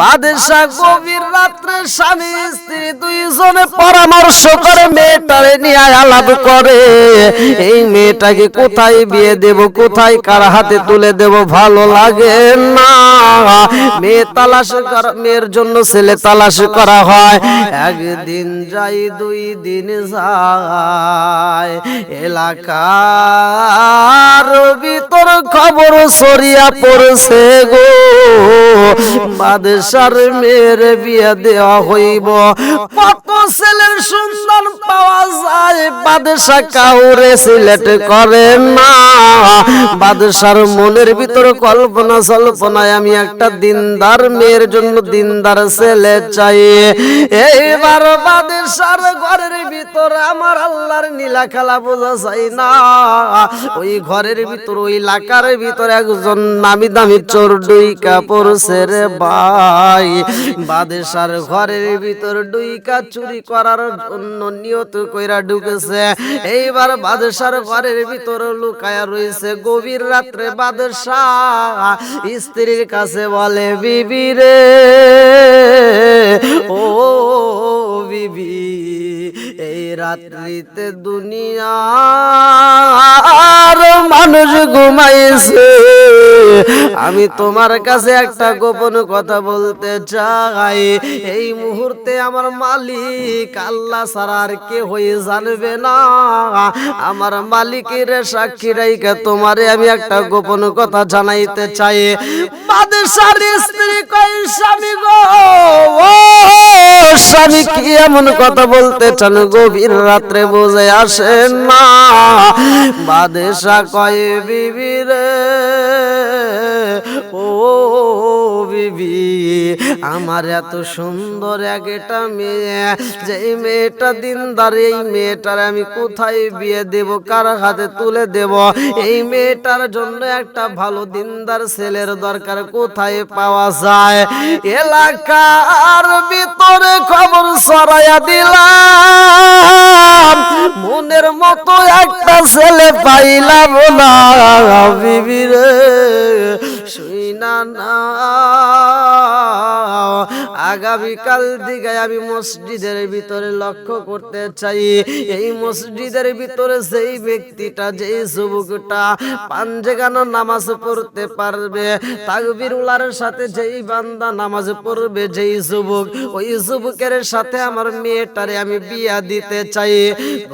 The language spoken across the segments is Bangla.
বাদশাহ গভীর রাত্রে স্বামী, স্ত্রী দুইজনে পরামর্শ করে মেয়েটারে নিয়ে আলাপ করে। এই মেয়েটাকে কোথায় বিয়ে দেব, কোথায় কার হাতে তুলে দেব, ভালো লাগে না। মেয়ে তালাশ করা, মেয়ের জন্য ছেলে তালাশ করা হয়। একদিন যাই, দুই দিন যায়। এলাকার ভিতর খবর সরিয়া পড়ছে গো। বাদশার মেয়ের বিয়ে দেওয়া হইব। কত ছেলের সুন্দর পাওয়া যায় বাদশা কাউরে সিলেক্ট করে না। বাদশার মনের ভিতর কল্পনা সল্পনায় আমি একটা দিনদার মেয়ের জন্য দিনদার ছেলে চাই। এইবার বাদশার ঘরের ভিতর আমার আল্লাহর নীলা খেলা বোঝা চাই না। ওই ঘরের ভিতর, ওই এলাকার ভিতর একজন নামি দামি চোর ডুইকা পড়ছে রে ভাই। বাদেশার ঘরের ভিতর ডুইকা চুরি করার জন্য নিয়ত কইরা ঢুকেছে। এইবার বাদেশার ঘরের ভিতর লুকায়া রয়েছে গভীর রাত্রে বাদশাহ। স্ত্রীর কাছে বলে বিবি রে ও বিবি রাত্রিতে দুনিয়ার মানুষ ঘুমাইছে। আমি তোমার কাছে একটা গোপন কথা বলতে চাই। এই মুহূর্তে আমার মালিক আল্লাহ ছাড়া আর কে হয়ে জানবে না। আমার মালিকের সাক্ষী রাইকে তোমারে আমি একটা গোপন কথা জানাইতে চাই। বাদশার স্ত্রী কই স্বামী গো, ও স্বামী, কি এমন কথা বলতে চান গভীর রাত্রে বুঝে আসেন না বাদেশা কয়, বিবি রে, ও বিবি, আমার এত সুন্দর একটা মেয়ে। যে এই মেয়েটা দিনদার, এই মেয়েটার আমি কোথায় বিয়ে দেব, কার হাতে তুলে দেব? এই মেয়েটার জন্য একটা ভালো দিনদার ছেলের দরকার কোথায় পাওয়া যায়? এলাকার ভিতরে খবর ছড়াইয়া দিলাম। পাইলাম না বিবিরে শুই না না। আগামীকাল দিকে আমি মসজিদের ভিতরে লক্ষ্য করতে চাই। এই মসজিদের ভিতরে সেই ব্যক্তিটা, যেই যুবকটা পাঞ্জেগানো নামাজ পড়তে পারবে তাকবির উলার সাথে যেই বান্দা নামাজ পড়বে, যেই যুবক, ওই যুবকের সাথে আমার মেয়েটারে আমি বিয়া দিতে চাই।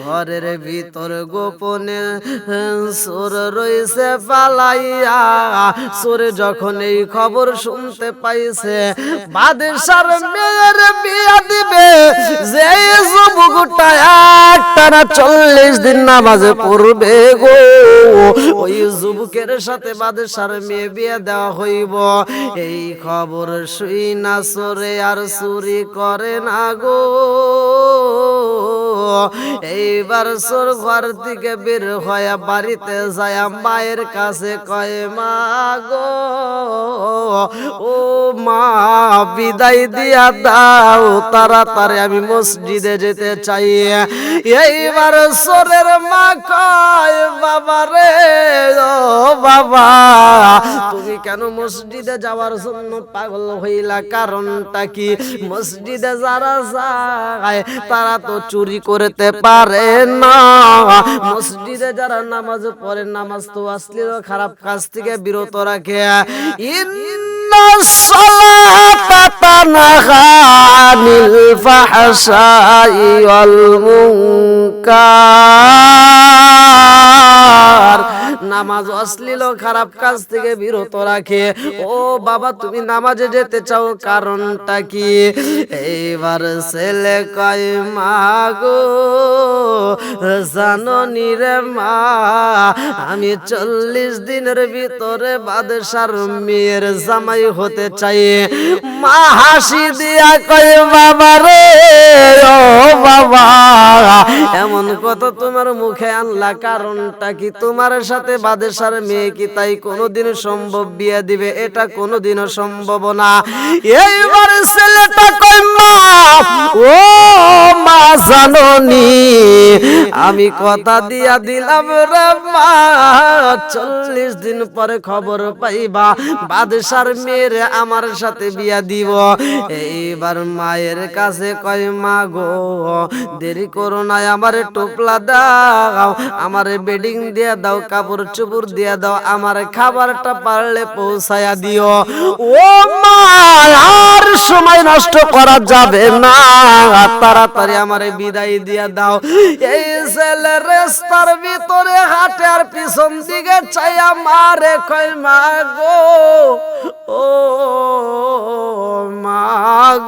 ঘরের ভিতর গোপনে সোর রয়েছে পালাইয়া সোরে যখন এই খবর শুনতে পাইছে বাদশার মেয়ের বিয়া দিবে। যে যুবকটা একটানা চল্লিশ দিন পড়বে গো। ওই যুবকের সাথে বাদশার মেয়ে বিয়ে দেওয়া হইব। এই খবর শুই না সরে আর চুরি করে না গো। এইবার সোর ঘর থেকে বের হয়ে বাড়িতে যায়, মায়ের কাছে কয়, মা গো, ও মা, বিদায় দিয়া দাও, তাড়াতাড়ি আমি মসজিদে যেতে চাই। এইবার সোরের মা কয়, বাবা রে, ও বাবা, তুমি কেন মসজিদে যাওয়ার জন্য পাগল হইলা? কারণটা কি? মসজিদে যারা যায়, তারা তো চুরি করতে পারে না। মসজিদে যারা নামাজ পড়ে, নামাজ তো আসলেও খারাপ কাজ থেকে বিরত রাখে। ইন্না তানহা আনিল ফাহশাই ওয়াল মুনকার নামাজ অশ্লীল খারাপ কাজ থেকে বিরত রাখে। ও বাবা, তুমি নামাজে যেতে চাও, কারণটা কি? এইবার ছেলে কয়, মা গো জানো রে মা, আমি চল্লিশ দিনের ভিতরে বাদশার মেয়ের জামাই হতে চাই। মা হাসি দিয়া কয়, বাবা রে, ও বাবা, এমন কত তোমার মুখে আনলা, কারণটা কি? তোমার সাথে বাদেশার মেয়ে কি তাই কোনোদিন সম্ভব বিয়ে দিবে? এটা কোনোদিনও সম্ভব না। এইবার ছেলেটা কই মা, ও মা, জাননি, আমি কথা দিয়া দিলাম রে মা চল্লিশ দিন পরে খবর পাইবা, বাদশার মেয়ের আমার সাথে বিয়া দিব। এইবার মায়ের কাছে কয়, মা গো, দেরি করো না আমার টোপলা দাও, আমার বেডিং দিয়ে দাও, কাপড় চুপড় দিয়া দাও, আমার খাবারটা পারলে পৌঁছায়া দিও। ও মা আর সময় নষ্ট করা যাবে না। তাড়াতাড়ি আমার বিদায় দিয়া দাও। এই ছেলে রেস্তার ভিতরে হাটে আর পিছন দিকে চাইয়া মারে কয়, মা গো, ও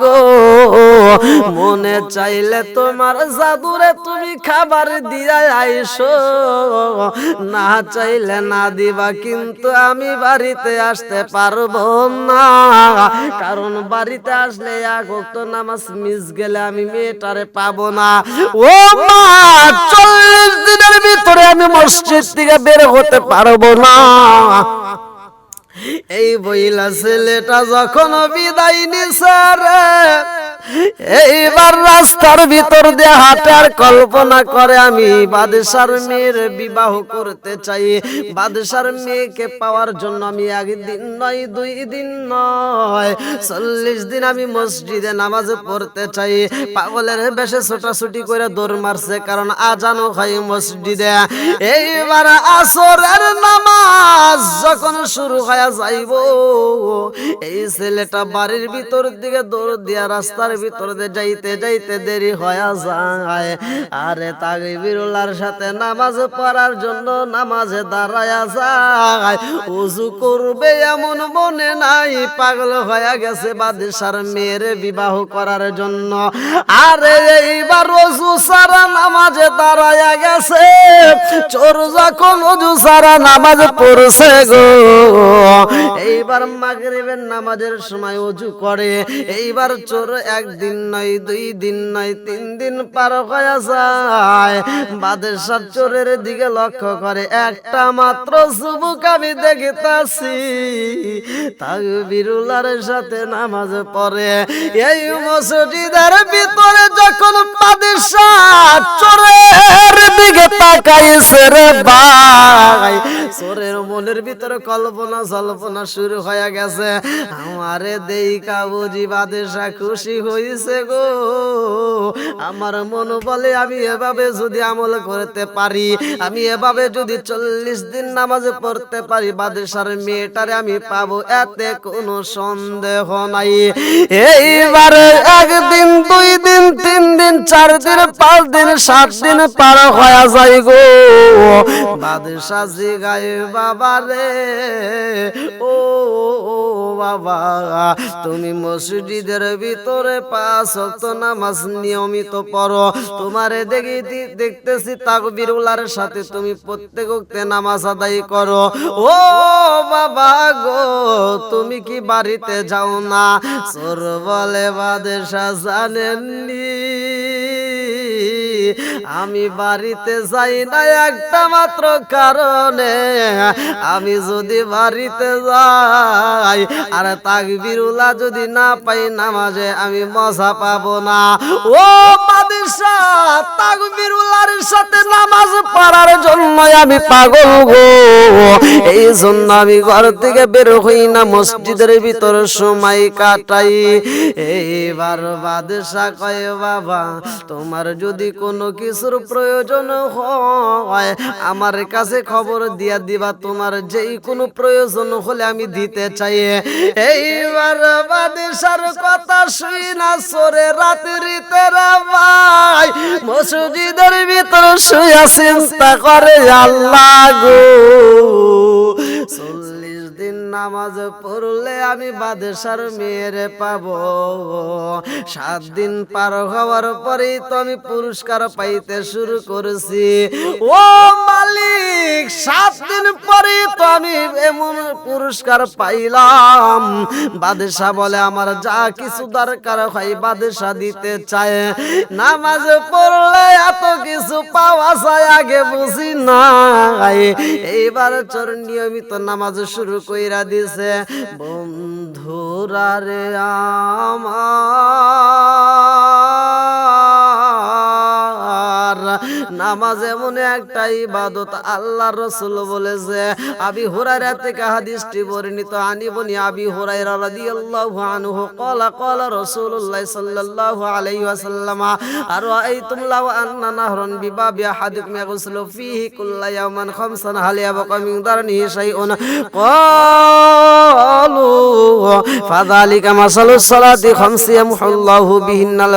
গো মনে চাইলে তোমার জাদুরে তুমি খাবার দিয়া আইসো। না চাইলে না দিবা, কিন্তু আমি বাড়িতে আসতে পারব না। কারণ বাড়িতে আসলে এক তো নামাজ মিস গেলে আমি মেয়েটারে পাবো না। ও মা, চল্লিশ দিনের ভিতরে আমি মসজিদ থেকে বের হতে পারব না। এই বইলা ছেলেটা যখন বিদায় নিছে রে, এইবার রাস্তার ভিতর দিয়ে হাঁটার কল্পনা করে আমি বাদশার মেয়ের বিবাহ করতে চাই। বাদশার মেয়েকে পাওয়ার জন্য আমি একদিন নয়, দুই দিন নয়, চল্লিশ দিন আমি মসজিদে নামাজ পড়তে চাই। পাগলের বেশে ছোটাছুটি করে দৌড় মারছে, কারণ আজানো হয় মসজিদে। এইবার আসরের নামাজ যখন শুরু হয়ে যাইব। এই ছেলেটা বাড়ির ভিতর দিকে দৌড় দিয়া রাস্তার ভিতর দিয়ে যাইতে যাইতে দেরি হয়ে যায়। আরে তাকবীরুল্লাহর সাথে নামাজ পড়ার জন্য নামাজে দাঁড়ায়া যায়। উজু করবে এমন মনে নাই, পাগল হয়ে গেছে বাদশার মেয়ের বিবাহ করার জন্য। আরে এইবার অজু সারা নামাজে দাঁড়ায়া গেছে। চোর যখন অজু সারা নামাজ পড়ছে গো। এইবার মাগরিবের নামাজের সময় অজু করে। এইবার চোর একদিন নয়, দুই দিন নয়, তিন দিন পার হয়ে যায়। বাদশাহ চোরের দিকে লক্ষ্য করে, একটা মাত্র যুবক আমি দেখতাছি। তাকবীরুল্লাহর সাথে নামাজ পড়ে। এই মসজিদের ভিতরে যখন বাদশাহ চোরের দিকে তাকাইছে রে ভাই, চোরের মনের ভিতরে কল্পনা জল্পনা শুরু হয়ে গেছে। আমারে দেইকা বুঝি বাদশাহ খুশি হইছে গো। আমার মন বলে আমি এভাবে যদি আমল করতে পারি, আমি এভাবে যদি চল্লিশ দিন নামাজে পড়তে পারি, বাদশার মেয়েটারে আমি পাবো, এতে কোনো সন্দেহ নাই। এইবারে একদিন, দুই দিন, তিন দিন চার দিন, পাঁচ দিন, সাত দিন পার হয়ে যায় গো। বাদশাহ জিগায়, বাবা রে, ও বাবা, তুমি মসজিদের ভিতরে পাঁচ নামাজ নিয়মিত পড়ো। তোমারে দেখি দেখতেছি তাকবীরুল্লাহর সাথে তুমি প্রত্যেক ওয়াক্তে নামাজ আদায় করো। ও, বাবা গো, তুমি কি বাড়িতে যাও না? চোর বলে বাদশাহ জানেননি। আমি বাড়িতে যাই না একটা মাত্র কারণে। আমি যদি বাড়িতে যাই, আর তাকবিরুল্লাহ যদি না পাই নামাজে, আমি মজা পাবো না। ও বাদশাহ সাথে নামাজ পড়ার জন্য আমি পাগল গো। এই জন্য আমি ঘর থেকে বের হই না, মসজিদের ভিতর সময় কাটাই। এইবার বাদশাহ কয়, বাবা, তোমার যদি কোনো কিছুর প্রয়োজন হয়, আমার কাছে খবর দিয়া দিবা, তোমার যেই কোনো প্রয়োজন হলে আমি দিতে চাই। এইবার বাদশার কথা শুই না, সরে রাত্রিতে ভাই মসজিদের ভিতর শুয়া চিন্তা করে আল্লাহ গো। চল্লিশ দিন নামাজ পড়লে আমি বাদেশার মেয়েরে পাব। সাত দিন পার হওয়ার পরেই তো আমি পুরস্কার পাইতে শুরু করেছি। ও মালিক! সাত দিন পরে তো আমি এমন পুরস্কার পাইলাম। বাদশাহ বলে, আমার যা কিছু দরকার হয় বাদশাহ দিতে চায়। নামাজ পড়লে এত কিছু পাওয়া যায় আগে বুঝি না এইবার চোর নিয়মিত নামাজ শুরু কইরা দিছে, বন্ধুরা রে আমার নামাজ এমন একটা ইবাদত আল্লাহ রসুল বলেছে। আবি হুরায়রা থেকে হাদিসটি বর্ণিত, আনি বনি আবি হুরায়রা রাদিয়াল্লাহু আনহু ক্বালা ক্বালা রাসূলুল্লাহ সাল্লাল্লাহু আলাইহি ওয়াসাল্লাম আর রাআইতুম লাউ আন্না নাহরান বিবাবি আহাদিকুম ফীহি কুল্লা সালাতি বিহিন্নাল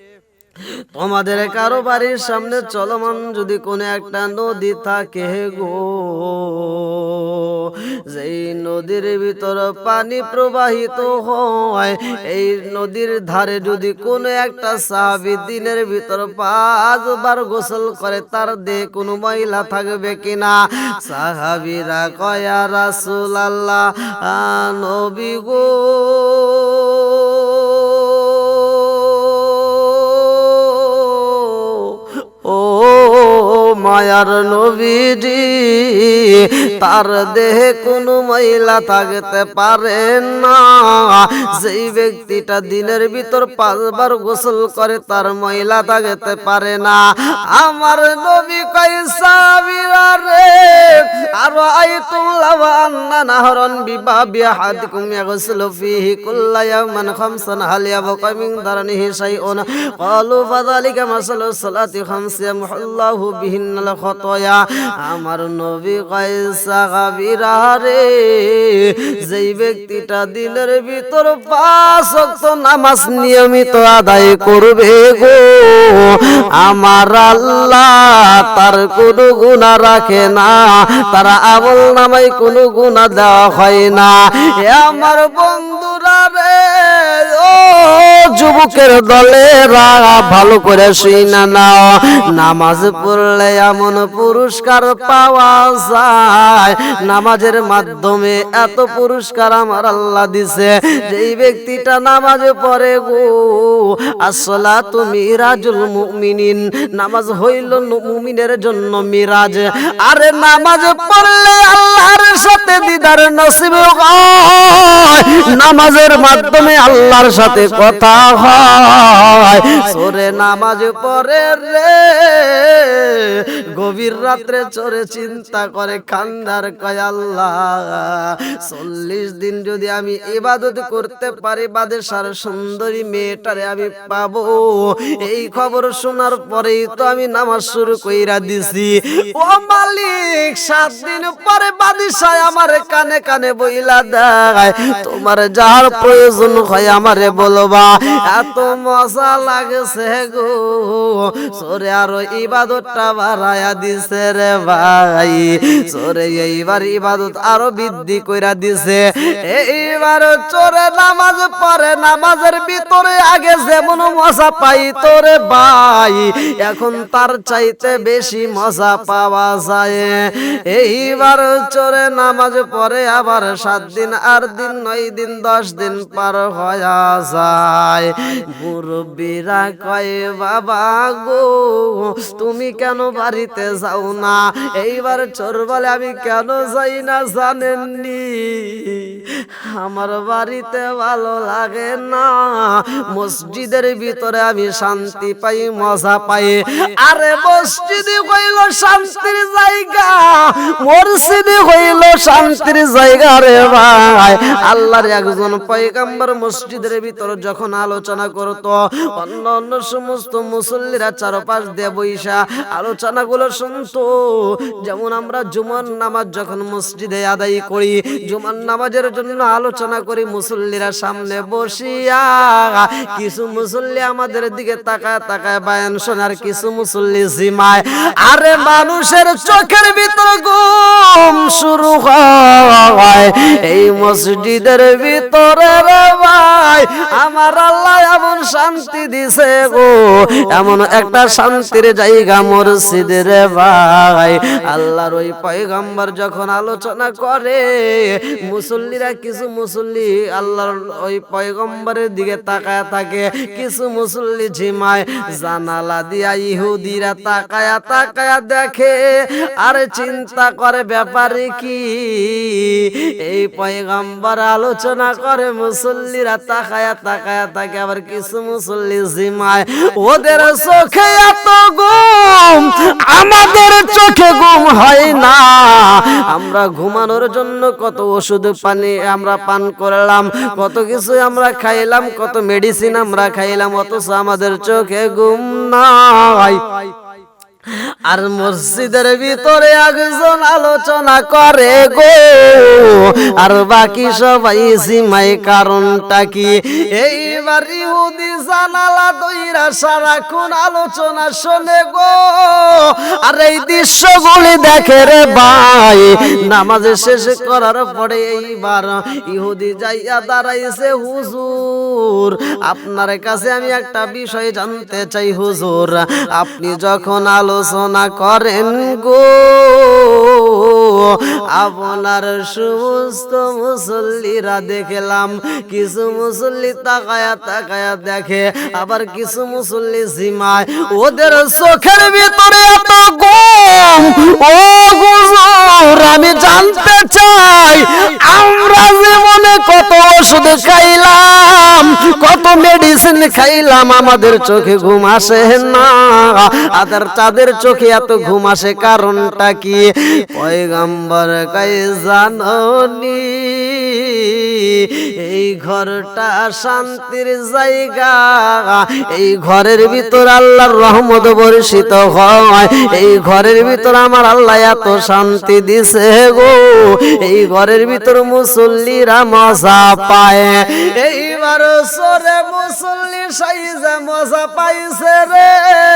তোমাদের কারও বাড়ির সামনে চলমান যদি কোনো একটা নদী থাকে গো যেই নদীর ভিতর পানি প্রবাহিত হয় এই নদীর ধারে যদি কোনো একটা সাহাবি দিনের ভিতর পাঁচবার গোসল করে তার দেহে কোনো মহিলা থাকবে কিনা? সাহাবিরা কয়া রাসুল আল্লাহ নবী গো। মায়ার নবীজি, তার দেহে কোনো মহিলা থাকতে পারে না। যেই ব্যক্তিটা দিনের ভিতর পাঁচবার গোসল করে, তার মহিলা থাকতে পারে না। আমার নবী কইসাবিরা রে, আর আই তুমলা আন্না নাহরন বিবাবি হাদিকুম ইয়াগসিলু ফীহি কুল্লা ইয়াওমান খামসান, হাল ইয়াবকা মিন দারনিহি শাইউন। ক্বালু ফাযালিকা মাসালু সালাতি খামসি ইয়ামহুল্লাহু বিহিন্নাল খাতায়া। আমার নবী কয়সা গাবিরা রে, যেই ব্যক্তিটা দিনের ভিতর পাঁচ নামাজ নিয়মিত আদায় করবে গো। আমার আল্লাহ তার কোনো গুনাহ রাখে না, তারা আমল নামাই কোনো গুনাহ দেওয়া হয় না। এ আমার বন্ধুরা রে, ও যুবকের দলেরা, ভালো করে শুই না নাও। নামাজ পড়লে এমন পুরস্কার পাওয়া যায়। নামাজের মাধ্যমে এত পুরস্কার আমার আল্লাহ দিছে। যেই ব্যক্তিটা নামাজ পড়ে গো, আসলা তুমি রাজুল মুমিনিন। নামাজ হইল মুমিনের জন্য মিরাজ। আরে নামাজ পড়লে আল্লাহর সাথে দিদার নসিব হয়। নামাজের মাধ্যমে আল্লাহর সাথে কথা হয়। সোরে নামাজ পড়ে রে গভীর রাত্রে চোরে চিন্তা করে কান্দার কয় আল্লাহ, চল্লিশ দিন যদি আমি ইবাদত করতে পারি বাদে বাদেশার সুন্দরী মেয়েটারে আমি পাবো। এই খবর শোনার পরেই তো আমি নামাজ শুরু কইরা দিছি। ও মালিক, সাত দিন পরে বাদিশায় আমার কানে কানে বইলা দেয়, তোমার যার প্রয়োজন হয় আমারে বলবা, এত মজা লাগছে গো। সরে আরও ইবাদতটা বাড়ায়া দিছে রে ভাই। সরে এইবার ইবাদত আরও বৃদ্ধি কইরা দিছে। এইবার চোরে নামাজ পড়ে, নামাজের ভিতরে আগে যেমন পাই তোরে ভাই। এখন তার চাইতে বেশি পাওয়া যায়। এইবার চোরে নামাজ আবার সাত দিন আর দিন নয় দিন, দশ দিন পার হয়ে যায়। মুরব্বীরা কয়, বাবা গো, তুমি কেন বাড়িতে যাও না। এইবার চোর বলে, আমি কেন যাই না জানেননি? আমার বাড়িতে ভালো লাগে না। মসজিদের ভিতরে আমি শান্তি পাই, মজা পাই। আরে মসজিদে হইল শান্তির জায়গা। মসজিদে হইল শান্তির জায়গা রে ভাই। আল্লাহর একজন পয়গাম্বর মসজিদের ভিতর যখন আলোচনা করত অন্য অন্য সমস্ত মুসল্লিরা চারপাশ দিয়ে বইসা আলোচনাগুলো শুনতো। যেমন আমরা জুমার নামাজ যখন মসজিদে আদায় করি, জুমার নামাজের জন্য আলোচনা করি, মুসল্লিরা সামনে বসিয়া, কিছু মুসল্লি আমাদের দিকে তাকায় তাকায় শোনার কিছু মুসল্লি জিমায়। আরে মানুষের চোখের ভিতর শুরু হয়। এই মসজিদের ভিতরে ভাই, আমার আল্লাহ এমন শান্তি দিছে গো। এমন একটা শান্তির জায়গা মসজিদের ভাই আল্লাহর ওই পয়গম্বর যখন আলোচনা করে মুসল্লিরা কিছু মুসল্লি আল্লাহর ওই পয়গম্বরের দিকে তাকায় থাকে কিছু মুসল্লি ঝিমায় জানালা দিয়া ইহুদিরা তাকায়া তাকায়া দেখে আর চিন্তা করে ব্যাপারে কি? এই পয়গম্বর আলোচনা করে মুসল্লিরা তাকায়া তাকায়া থাকে আবার কিছু মুসল্লি ঝিমায় ওদের চোখে এত আমাদের চোখে ঘুম হয় না। আমরা ঘুমানোর জন্য কত ওষুধ পানি আমরা পান করলাম, কত কিছু আমরা খাইলাম, কত মেডিসিন আমরা খাইলাম, অথচ আমাদের চোখে ঘুম নাই। আর মসজিদের ভিতরে একজন আলোচনা করে গো। আর বাকি সবাই সীমাই কারণটা কি? এইবার ইহুদি জানালা দইরা সারাক্ষণ আলোচনা শোনে গো। আর এই দৃশ্যগুলি দেখে রে ভাই নামাজে শেষ করার পরে এইবার ইহুদি যাইয়া দাঁড়াইছে হুজুর। আপনার কাছে আমি একটা বিষয় জানতে চাই হুজুর। আপনি যখন আলোচনা করেন গো। আপনার সমস্ত মুসল্লিরা দেখলাম, কিছু মুসল্লি তাকায়া তাকায়া দেখে, আবার কিছু মুসল্লি জিমায়। ওদের চোখের ভিতরে এত গম ও গুজুর আমি জানতে চাই, আমরা জীবনে কত ওষুধ খাইলাম, কত মেডিসিন খাইলাম, আমাদের চোখে ঘুম আসে না। আদার তাদের চোখে এত ঘুম আসে কারণটা কি? পয়গম্বর কাই জাননি, এই ঘরটা শান্তির জায়গা। এই ঘরের ভিতর আল্লাহর রহমত বর্ষিত হয়। এই ঘরের ভিতর আমার আল্লাহ এত শান্তি দিছে গো। এই ঘরের ভিতর মুসল্লিরা মজা পায়। এইবার সরে মুসল্লি সাইজে মজা পাইছে রে।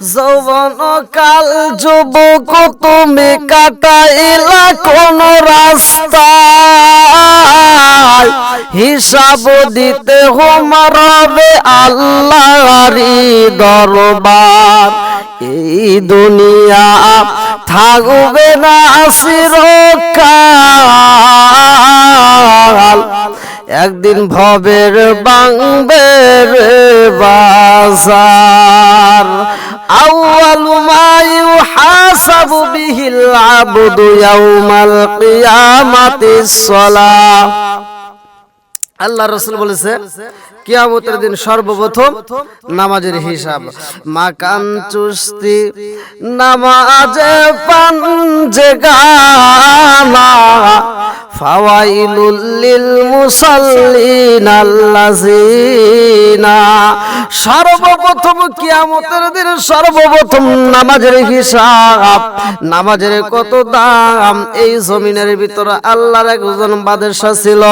যৌবন কাল যুবক, তুমি কাটাইলা কোন রাস্তা হিসাব দিতে হোমারবে আল্লাহরি দরবার। এই দুনিয়া থাকবে না চিরকাল একদিন ভবের বাংবের বাজার। আউয়াল মায়ু ইউহাসাবু বিহিল আবদু ইয়াউমাল কিয়ামাতিস সালাহ। আল্লাহ রাসূল বলেছে কিয়ামতের দিন সর্বপ্রথম নামাজের হিসাব। মাকান, চুস্তি, নামাজে পাঞ্জে গানা ফাওয়াইলুল লিল মুসাল্লিন আল্লাযিনা। সর্বপ্রথম কিয়ামতের দিন সর্বপ্রথম নামাজের হিসাব। নামাজের কত দাম? এই জমিনের ভিতরে আল্লাহর একজন বাদশা ছিল।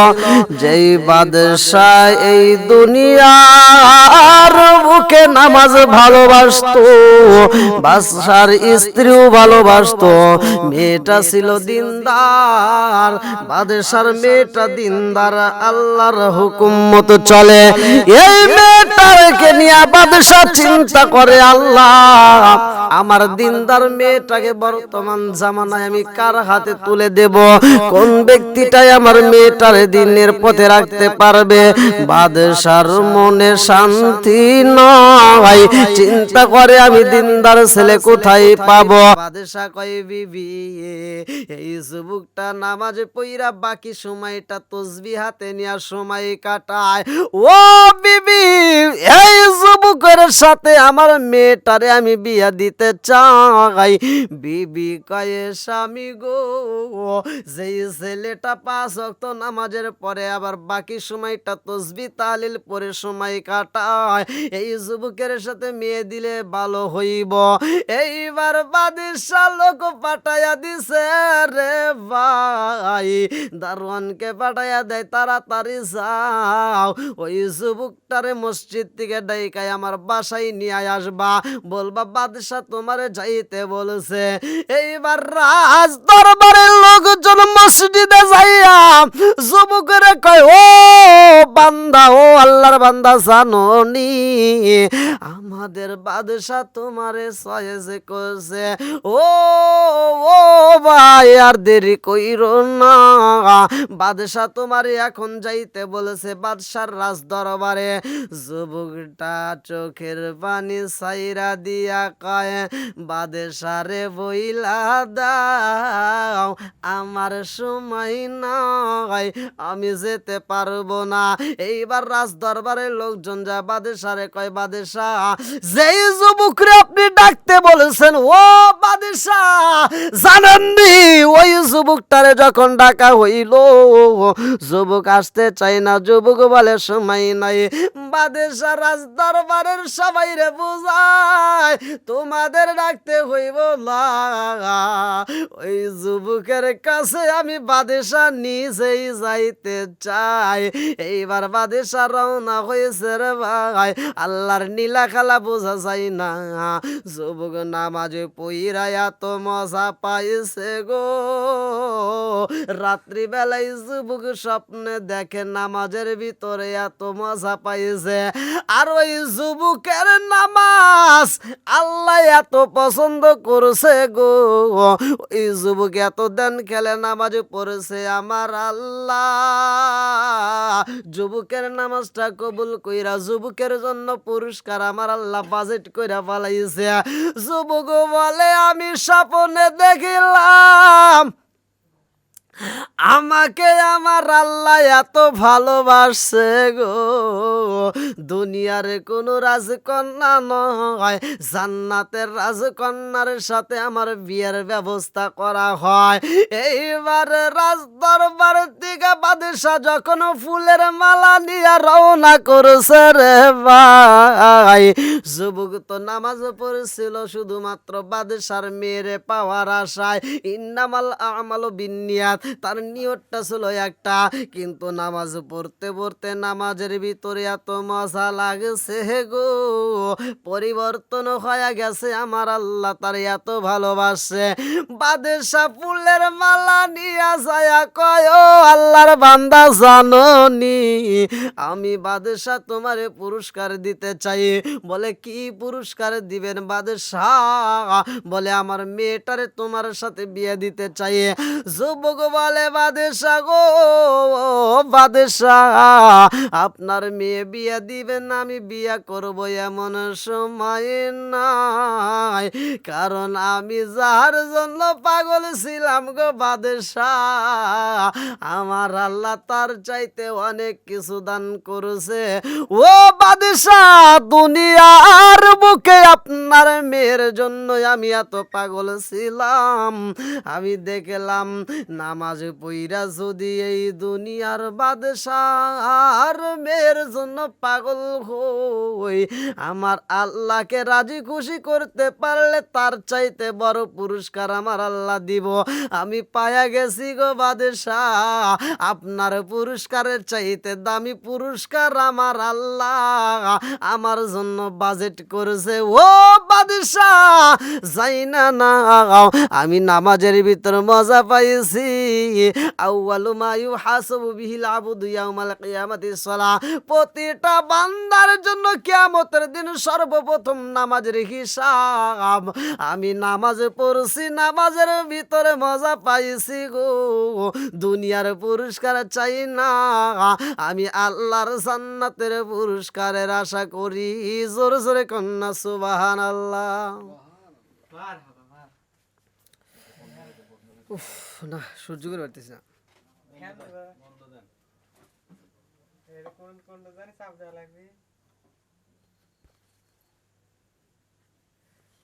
যেই বাদশাহ এই দুনিয়ার বুকে নামাজ ভালোবাসতো, বাদশার স্ত্রীও ভালোবাসতো। মেয়েটা ছিল দিনদার, বাদশার মেয়েটা দিনদার, আল্লাহর হুকুম মতো চলে। এই মেয়েটাকে নিয়ে বাদশাহ চিন্তা করে, আল্লাহ, আমার দিনদার মেয়েটাকে বর্তমান জামানায় আমি কার হাতে তুলে দেব? কোন ব্যক্তিটাই আমার মেয়েটার দিনের পথে রাখতে পারবে? বাদশার মনে শান্তি নয় চিন্তা করে আমি দিনদার ছেলে কোথায় পাবো? বাদশা কয়, বিবি, এই সুবুকটা নামাজ পইরা বাকি সময়টা তসবি হাতে নিয়ে সময় কাটায়। ও বিবি, এই যুবক যুবকের সাথে আমার মেয়েটারে আমি বিয়া দিতে চাই। বিবি কয়ে, স্বামী গো, যেই ছেলেটা পাঁচ অক্ত নামাজের পরে আবার বাকি সময়টা তসবি তালিল পরে সময় কাটায়, এই যুবকের সাথে মেয়ে দিলে ভালো হইব। এইবার বাদিশা লোক পাঠাইয়া দিছে রে ভাই, দারোয়ানকে পাঠাইয়া দেয় তাড়াতাড়ি যাও। ওই যুবকটারে মসজিদ থেকে ডাইকায় আমার বাসায় নিয়ে আসবা। বলবা বাদশাহ তোমারে যাইতে বলছে। এইবার রাজ দরবারের লোকজন মসজিদে যাইয়া যুবকের কয়, ও বান্দা, ও আল্লাহর বান্দা, জাননি? আমাদের বাদশাহ তোমারে সয়েছে করছে। ও ও ভাই, আর দেরি কইরো না। বাদশাহ তোমারে এখন যাইতে বলেছে। বাদশার রাজ দরবারে যুবকটা চোখের পানি সাইরা দিয়া কয়, বাদশারে বইলা দাও, আমার সময় নাই আমি যেতে পারব না। এইবার রাজ দরবারের লোকজন যা বাদেশারে কয়, বাদেশা, যেই যুবকরে আপনি ডাকতে বলেছেন, ও বাদেশা জানেননি ওই যুবকটারে যখন ডাকা হইল, যুবক আসতে চাই না, যুবক বলে, সময় নাই। বাদেশা রাজ দরবারের সবাই রে বুঝায়, তোমাদের ডাকতে হইব ওই যুবকের কাছে আমি বাদেশা নিজেই যাইতে চাই। এইবার বাদেশা রওনা হয়েছে রে ভাই, আল্লাহর নীলা খেলা বোঝা যায় না। যুবক নামাজে পইরা এত মজা পাইছে গো। রাত্রিবেলায় যুবক স্বপ্নে দেখে নামাজের ভিতরে এত মজা পাইছে। আর ওই যুবকের নামাজ। আল্লাহ এত পছন্দ করছে গো। ওই যুবক এত দেন খেলে নামাজ পড়েছে আমার আল্লাহ। যুবকের নামাজটা কবুল কইরা যুবকের জন্য পুরস্কার আমার আল্লাহ বাজেট কইরা পালাইছে যুবক বলে, আমি স্বপ্নে দেখিলাম আমাকে আমার আল্লাহ এত ভালোবাসে গো। দুনিয়ার কোন রাজকন্যা নয়, জান্নাতের রাজকন্যার সাথে আমার বিয়ের ব্যবস্থা করা হয়। এইবার রাজ দরবার থেকে বাদশাহ যখন ফুলের মালা নিয়ে রওনা করছে রে ভাই, যুবক তো নামাজ পড়েছিল, শুধুমাত্র বাদশার মেয়েরে পাওয়ার আশায়। ইন্নামাল আমাল বিনিয়াত তার নিয়তটা ছিল একটা। কিন্তু নামাজ পড়তে পড়তে নামাজের ভিতরে এত মজা লাগছে গো। পরিবর্তন হয়ে গেছে আমার আল্লাহ তার এত ভালোবাসে। বাদেশা ফুলের মালা নিয়ে যায় কয় আল্লাহর বান্দা জাননি, আমি বাদেশা তোমারে পুরস্কার দিতে চাই। বলে, কি পুরস্কার দিবেন বাদেশাহ? বলে, আমার মেয়েটারে তোমার সাথে বিয়ে দিতে চাই। যুবক বলে, বাদেশা গো, বাদেশা, আপনার মেয়ে বিয়ে দিবেন, আমি বিয়ে করব এমন সময় নাই। কারণ আমি যার জন্য পাগল ছিলাম গো বাদেশা, আমার আল্লাহ তার চাইতে অনেক কিছু দান করেছে। ও বাদেশা, দুনিয়ার বুকে আপনার মেয়ের জন্য আমি এত পাগল ছিলাম। আমি দেখলাম নামাজ পইরা যদি এই দুনিয়ার বাদশার মেয়ের জন্য পাগল হই, আমার আল্লাহকে রাজি খুশি করতে পারলে তার চাইতে বড় পুরস্কার আমার আল্লাহ দিব। আমি পায়া গেছি গো বাদশাহ, আপনার পুরস্কারের চাইতে দামি পুরস্কার আমার আল্লাহ, আমার জন্য বাজেট করেছে। ও বাদশাহ, যাই না না আমি নামাজের ভিতর মজা পাইছি। প্রতিটা বান্দার জন্য দিন সর্বপ্রথম নামাজের হিসাব। আমি নামাজ পড়ছি, নামাজের ভিতরে মজা পাইছি গো। দুনিয়ার পুরস্কার চাই না। আমি আল্লাহর জান্নাতের পুরস্কারের আশা করি। জোরে জোরে কন্যা সুবাহান আল্লাহ উফ না সহ্য করে পারতেছি না। কোন কোন চাপ দেওয়া লাগবে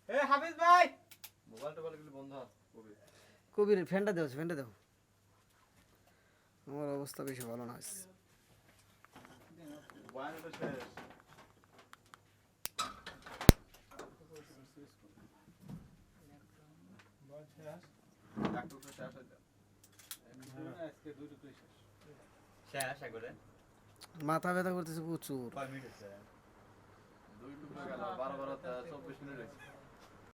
এ হাফিজ ভাই! মোবাইল টোবাইল গুলি বন্ধ কবি। কবির ফ্যানটা দেও ফ্যানটা দেও। আমার অবস্থা বেশি ভালো না। শেষ এক টুকরো শেষ হয়ে যায় আজকে দুই টুকরো শেষ শেষ একবারে মাথা ব্যথা করতেছে প্রচুর। মিনিট দুই টুকরো গেল বারো বারো চব্বিশ মিনিট হয়েছে।